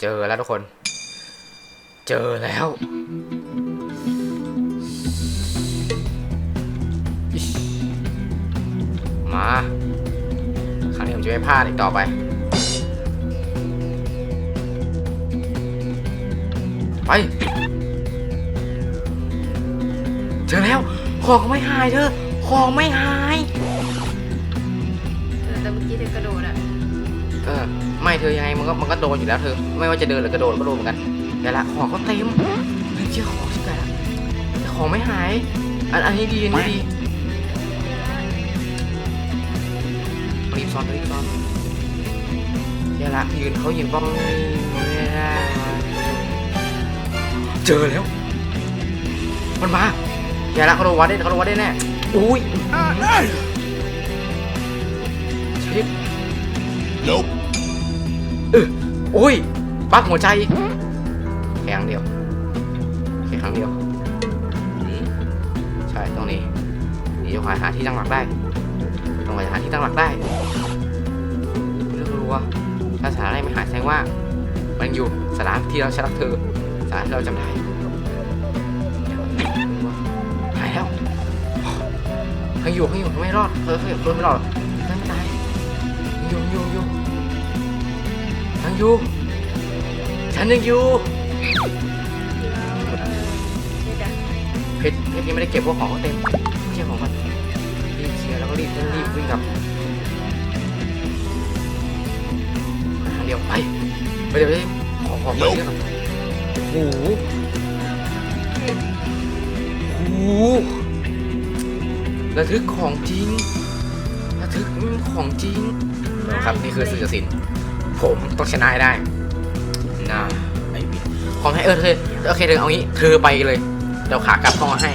เจอแล้วทุกคน เจอแล้ว มา ครั้งนี้ผมจะไม่พลาดอีกต่อไปไป เจอแล้ว ของไม่หายเธอ ของไม่หายเออแต่เมื่อกี้เธอกระโดดอะ เออไม่เธอยังไงมันก็มันก็โดนอยู่แล้วเธอ ไม่ว่าจะเดินหรือกระโดดก็โดนเหมือนกันแต่ละของก็เต็มเฮ้ยเจอของที่ไหนละแต่ของไม่หาย อันอันนี้ดีอันนี้ดีรีบซ้อนรีบซ้อนเดี๋ยวละยืนเขายืนป้องนี่ไม่ได้เจอแล้ว มันมาเดี๋ยวละเขาโดนวัดได้เขาโดนวัดได้แน่อุ้ยชิป Nope. เออโอ้ยปักหัวใจแค่ครั้งเดียวแค่ครั้งเดียวใช่ตรงนี้นี่จะคอหาที่ตั้งหลักได้ต้องคอยหาที่ตั้งหลักได้ไม่รู้ว่าถ้าสถานะไม่หายแสดงว่า มันอยู่สถานที่เราใช้รักเธอสถานที่เราจำได้หายแล้วยังอยู่ยังอยู่ไม่รอดเออเออเออไม่รอดไม่ตายยังอยู่อยู่ ยังอยู่ ฉันยังอยู่เพชรเพชรยังไม่ได้เก็บพวกของเขาเต็มเคลียร์ของกันรีบเคลียร์แล้วก็รีบรีบวิ่งกลับทางเดียวไปไปเดี๋ยวไปขอของไปเยอะครับโอ้โหโอ้โหระทึกของจริงระทึกของจริงนะครับนี่คือสื่อสิน ผมต้องชนะให้ได้นะไอ้บิดของให้เออเธอโอเคเธอเอางี้เธอไปเลยเดี๋ยวขากลับเข้ามาให้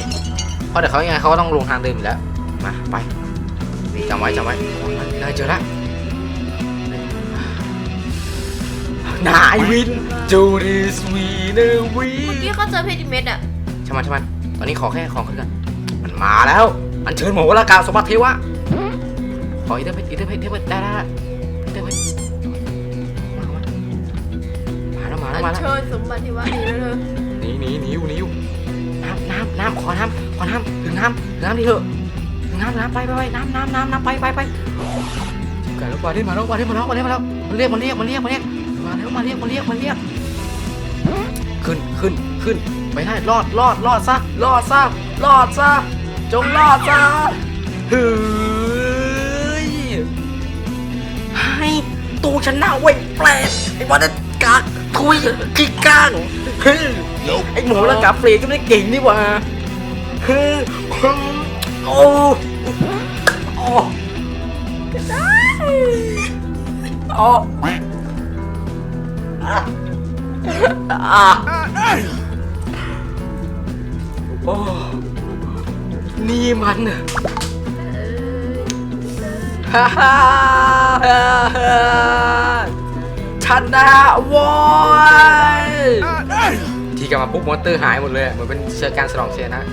เพราะเดี๋ยวเขายังไงเขาก็ต้องลงทางเดิมอยู่แล้ว มาไปจำไว้จำไว้นายเจอแล้วนายวินจูดิสวีเนวีเมื่อกี้เขาเจอเพชรอีกเม็ดอะใช่ไหมใช่ไหมตอนนี้ขอแค่ของขึ้นกันมันมาแล้ว อันเชิญหมูละกาสมบัติเทวะขออีกเด้อเพชรอีกเด้อเพชรเด้อเพชรได้ได้ได้อีกเด้อเพชร มาแล้วมาอัแล้วนมาแล้วเชิญสมบัติที่ว่านี่แล้วเธอหนีหนีหนีอยู่หนีอยู่น้ำน้ำน้ำขอน้ำขอน้ำถึงน้ำถึงน้ำดิเถอะถึงน้ำน้ำไปไปไปน้ำน้ำน้ำน้ำไปไปไปถึงกันแล้วกว่าที่มาแล้วกว่าที่มาแล้วกว่าที่มาแล้วมันเรียกมันเรียกมันเรียกมันเรียกมาแล้วมาเรียกมันเรียกมันเรียกขึ้นขึ้นขึ้นไปได้รอดรอดรอดซะรอดซะรอดซะจงรอดซะเฮ้ย ตูชนะเว้ยแปลกไอ้วันนั้นกากทุยขี้ก้างเฮ้ย Nope. ไอหมูระกับเฟรก็ไม่ได้เก่งนี่หว่าเฮ้ยโอ้โอ้ได้โอ้อะอะโอ้นี่มัน ชนะโว้ยที่กลับมาปุ๊บมอนเตอร์หายหมดเลยอะเหมือนเป็นเชิญการฉลองเชียร์นะ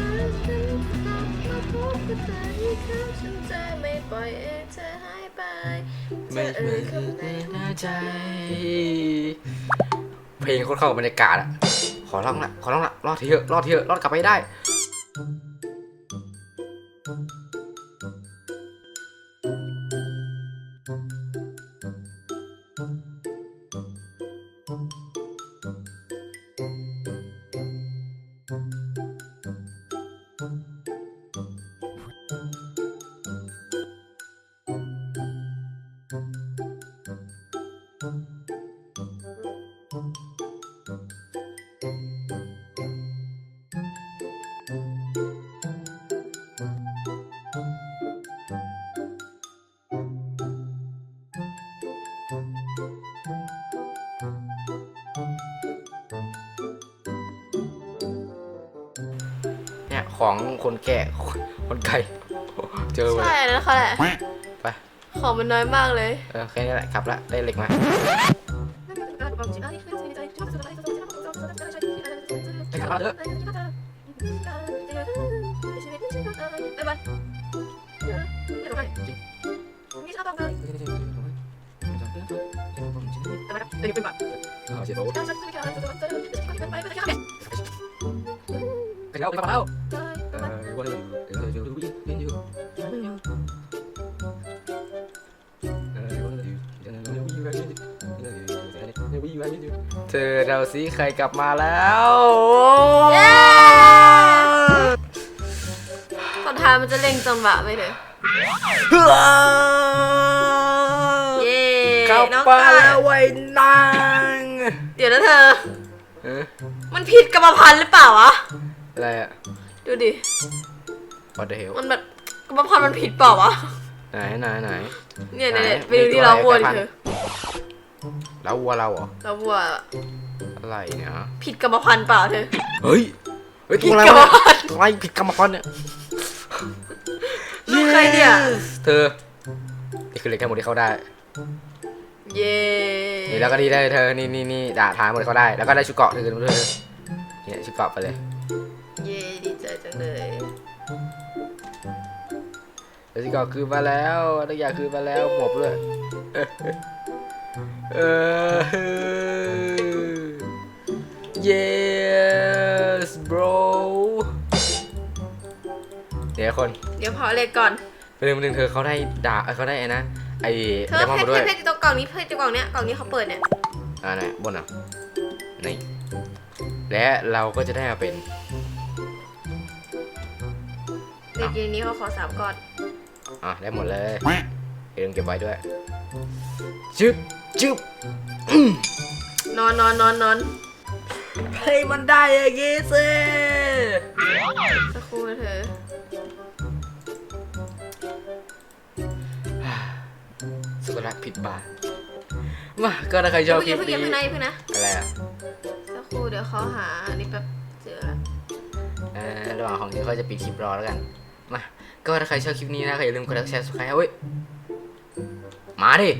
ฉันจะไม่ปล่อยให้เธอหายไปไม่จะเอ่ไม่ยคำไหนในใจ เพลงโคตรเข้ากับบรรยากาศอะขอร้องละขอร้องละรอดทีเถอะรอดทีเถอะรอดกลับไปให้ได้ ของคนแก่คนไก่เจอไปใช่แล้วเขาแหละไปของมันน้อยมากเลยเออแค่นี้แหละกลับละได้เหล็กมาไปกลับละเถอะเออเสียโตเราจะไม่กันจะไปไปไปกันไปแล้วไปแล้ว เธอเราสิใครกลับมาแล้วตอนท้ายมันจะเร่งจังหวะไปเลยเย้กลับน้องมาตาแล้วไว้นางเดี๋ยวนะเธอ เออมันผิดกรรมพันธุ์หรือเปล่าวะ อะไรอะ ดูดิ What the hell มันแบบกรรมพันธุ์มันผิดเปล่าวะ ไหนไหนไหน เนี่ยเนี่ยไหนไปดูที่เราวัวดิมีตัวอะไรเธอ แล้ววัวเราเหรอเราวัวอะไรเนี่ยฮะผิดกรรมพันธุ์เปล่าเธอ เฮ้ย เฮ้ยผิดตัวอะไรกรรมวะพันธุ์อะไรผิดกรรมพันธุ์เนี่ย ลูกใครเนี่ยเธอ นี่คือเล็กทั้งหมดที่เขาได้ เย้นี่แล้วก็นี่ได้เธอ นี่นี่นี่ด่าทางหมดที่เขาได้ แล้วก็ได้ชุดเกราะเธอเธอเนี่ยชุดเกราะไปเลย เย้ดีใจจังเลยแล้วชุดเกราะคืนมาแล้วทุกอย่างคืนมาแล้วหมวกด้วย เออ yes bro เดี๋ยวคนเดี๋ยวพอเล็กก่อน ไปเรื่องนึงเธอเขาได้ด่าเอ้ยเขาได้ไอ้นะไอ้เธอไดมอนเพด์ชมารด้วยเพชรตรงกล่องนี้เพชรตรงกล่องเนี้ยกล่องนี้เขาเปิดเนี่ยอ่าไหนบนอะนี่และเราก็จะได้มาเป็นในเกมนี้เขาขอสามก้อน อะได้หมดเลยเดี๋ยวเก็บไว้ด้วยชึบ ชึบนอนนอนนอนนอนให้มันได้อย่างงี้สิสักครู่นะเธอสุกรักผิดบาทมาก็ถ้าใครชอบคลิอย่าปเพิ่งอย่านี้เพิ่งนะอย่าเพิ่งนะอะไรอะสักครู่เดี๋ยวเขาหาอันนี้แป๊บเจอแล้วเอ่อระหว่างของที่เขาจะปิดคลิปรอแล้วกันมาก็ถ้าใครชอบคลิปนี้นะก็อย่าลืมกดไลค์กดแชร์สุดท้ายเว้ยมาดิ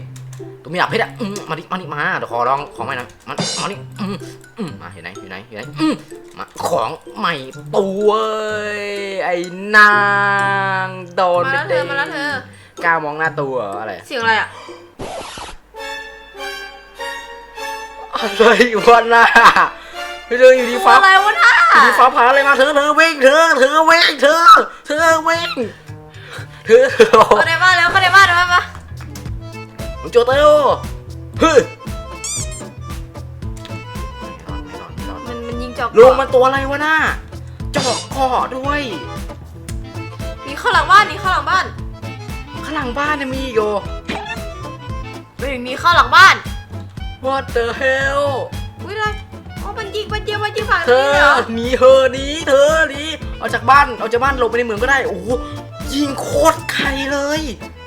ตัวมีหลับเพชรอะอืมมาดิมาดิมาเดี๋ยวขอลองของใหม่นะมันมาดิอืมอืมมาอยู่ไหนอยู่ไหนอยู่ไหนอืมมาของใหม่ตัวเว้ยไอ้นางโดนมาไปแล้วเธเด้อมาแล้วเธอกล้ามองหน้าตัวเหรออะไรเสียงอะไรอะอะไรวะน่าไปเดินอยู่ที่ฟ้าอะไรวะน่ะอยู่ที่ฟ้าผ่าอะไรมาเธอเธอวิ่งเธอเธอวิ่งเธอเธอวิ่งเธอเข้าในบ้านแล้วเข้าในบ้านแล้วมา มึงโจเตโอเฮ้ยไม่รอดไม่รอดไม่รอดมันมันยิงจอกลุงมันตัวอะไรวะน่าเจาะคอด้วย หนีเข้าหลังบ้านหนีเข้าหลังบ้านข้างหลังบ้านเนี่ยมีอยู่เฮ้ยหนีเข้าหลังบ้าน What the hell อุ้ยอะไรอ๋อมันยิงมันยิงมันยิงฝั่งเธนี้อเหรอหนีเธอหนีเธอหนีออกจากบ้านออกจากบ้านหลบไปในเมืองก็ได้ โอ้โหยิงโคตรไกลเลยยิงโค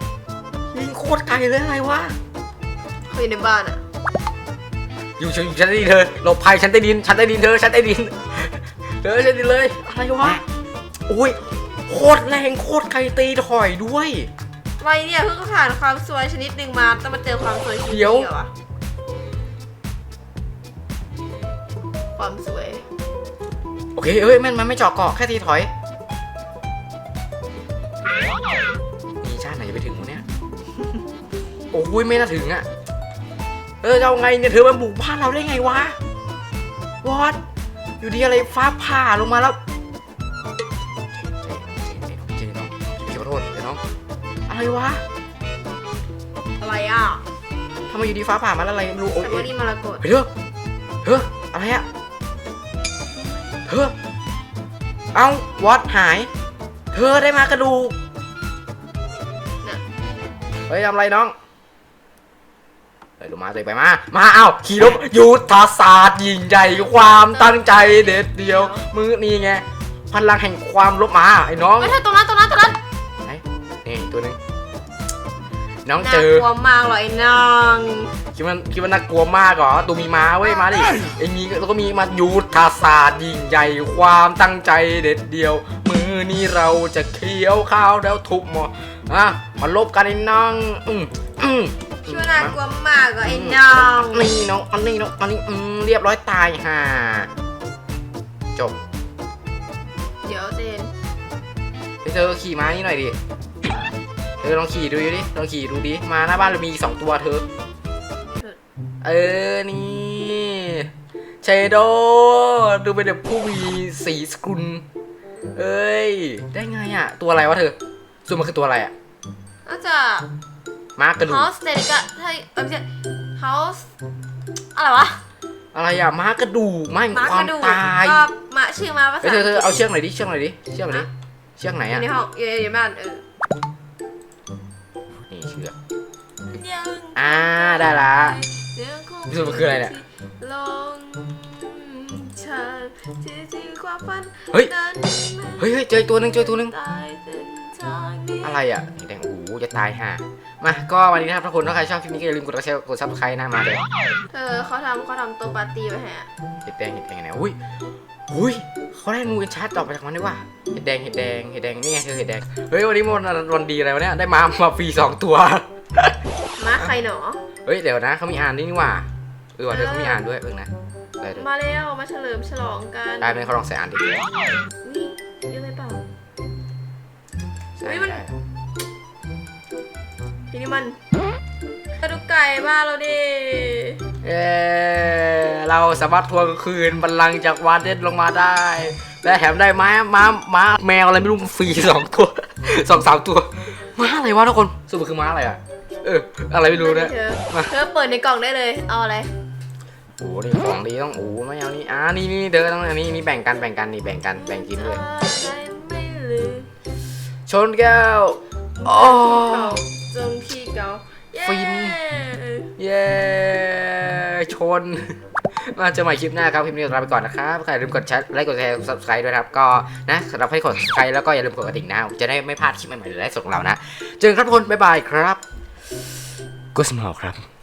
ตรไกลเลยอะไรวะเขาอยู่ในบ้านอะอยู่ชั้นชั้นใต้ดินเธอหลบภัยชั้นใต้ดินชั้นใต้ดินเธอชั้นใต้ดินเธอชั้นใต้ดินเลยอะไรวะโอ้ยโคตรแรงโคตรไกลตีถอยด้วยไว้เนี่ยเพิ่งผ่านความสวยชนิดหนึ่งมาต้องมาเจอความสวยชนิดเดี๋ยวเดียวอะความสวยโอเคเอ้ยแม่นมันไม่เจาะเกาะแค่ตีถอยมีชาติไหนจะไปถึงวะเนี่ย โอ้ยไม่น่าถึงอะ เออจะเอาไงเนี่ยเธอมาบุกบ้านเราได้ไงวะวอดอยู่ดีอะไรฟ้าผ่าลงมาแล้วเจน้องเจน้องเจน้องขอโทษเจน้องอะไรวะอะไรอะทำไมอยู่ดีฟ้าผ่ามาแล้วอะไรไม่รู้โอ้แต่ยว่านี่มรกตเฮ้ยเธอเธออะไรอะเธอเอาวอดหาย เธอได้มากระดูก เฮ้ยทำไรน้องเฮ้ยลงมาเลยไปมา มาเอาขี่รถยุทธศาสตร์ยิ่งใหญ่ความตั้งใจเด็ดเดียว มือนี่ไงพลังแห่งความลบมาไอ้น้องไม่ใช่ตรงนั้นตรงนั้นตรงนั้นไหนนี่ตัวหนึงน้องน่าเจอกลัวมากเลยไอ้นางคิดว่าคิดว่าน่ากลัวมากเหรอตัวมีม้าเว้ยมาดิไอ้มีแล้วก็มีมายุทธศาสตร์ยิ่งใหญ่ความตั้งใจเด็ดเดียวมือ นี้เราจะเคี้ยวข้าวแล้วทุบหมดอะมาลบกันไอ้น้องอืมอืมคิดว่าน่ากลัวมากเลยไอ้นางนี่น้องอันนี้น้องอันนี้อืมเรียบร้อยตายห่าจบ เดี๋ยวเจนเฮ้ยเธอขี่ม้านี่หน่อยดิเธอลองขี่ดูดิลองขี่ดูดิมาหน้าบ้านเรามีอีกสองตัวเธอ เออนี่เชโดดูเป็นแบบผู้มีสีสกุล เอ้ย ได้ไงอะ ตัวอะไรวะเธอส่วนมันคือตัวอะไรอะ น่าจะม้ากระดูก House เดลิกะถ้าเออไม่ใช่ House อะไรวะอะไรอะม้ากระดูกม้าแห่งม้าควากมระดูกตายก็มาชื่อมาภาเฮ้ยษาเธอเธออังกฤษเอาเชือกหน่อยดิเชือกหน่อยดิเชือกหน่อยดิ เชือกไหนอยู่อะในห้องอยู่ในอยู่ในบ้านเออนี่เชือกยังอ่าได้ละยังคงรู้สึกมันคืออะไรเนี่ย ลง ฉันที่ที่ความฝันเฮ้ย นั้นเฮ้ยเฮ้ยเจออีกตัวหนึงเจอตัวหนึงตายเส้นทางนี้ อะไรอะแดงโอ้โหจะตายห่ามาก็วันนี้นะครับทุกคนถ้าใครชอบคลิปนี้ก็อย่าลืมกดไลค์กดซับสไครต์นะมาเลยเธอเขาทำเขาทำตัวปาร์ตี้ไว้ให้อะเห็ดแดงเห็ดแดงไหนอุ้ยอุ้ยเขาได้งูกันชาร์จต่อไปจากมันได้ว่าเห็ดแดงเห็ดแดงเห็ดแดงนี่ไงเธอเห็ดแดงเฮ้ยวันนี้มันวันดีอะไรวะเนี่ยได้มามาฟรีสองตัวมาใครหนอเฮ้ยเดี๋ยวนะเขามีอ่านด้วยนี่หว่าเออว่ะเธอเขามีอ่านด้วยเพิ่งนะ ได้เลยมาแล้วมาเฉลิมฉลองกันได้ไหมเขาลองใส่อ่านดินี่เยอะไหมเปล่าใส่เฮ้ยมันได้ทีนี้มันกระดูกไก่บ้านเราดิเออเราสามารถทวงคืนบัลลังก์จากวาเดนลงมาได้ และแถมได้ม้าม้าม้าแมวอะไรไม่รู้ฟรีสองตัวสองสามตัวม้าอะไรวะทุกคนสรุปคือม้าอะไรอะเอออะไรไม่รู้นะเธอมาเธอเปิดในกล่องได้เลย เอาอะไร โอ้โหนี่ของดีต้องโอ้โหไม่เอานี่อ่านี่นี่เดินต้องอันนี้นี่แบ่งกันแบ่งกันนี่แบ่งกันแบ่งกินด้วยอะไรไม่ลืมชนแก้วโอ้เก่าจงที่เก่าเย้ฟินเย้ชนมาเจอใหม่คลิปหน้าครับคลิปนี้ลาไปก่อนนะครับใครอย่าลืมกดแชร์ไลค์กดแชร์ subscribe ด้วยนะครับ ก็นะสำหรับให้กด subscribe แล้วก็อย่าลืมกดกระดิ่งนะจะได้ไม่พลาดคลิปใหม่ๆหรือไลฟ์สดของเรานะ เจอกันครับทุกคนบ๊ายบายครับกุสมาครับ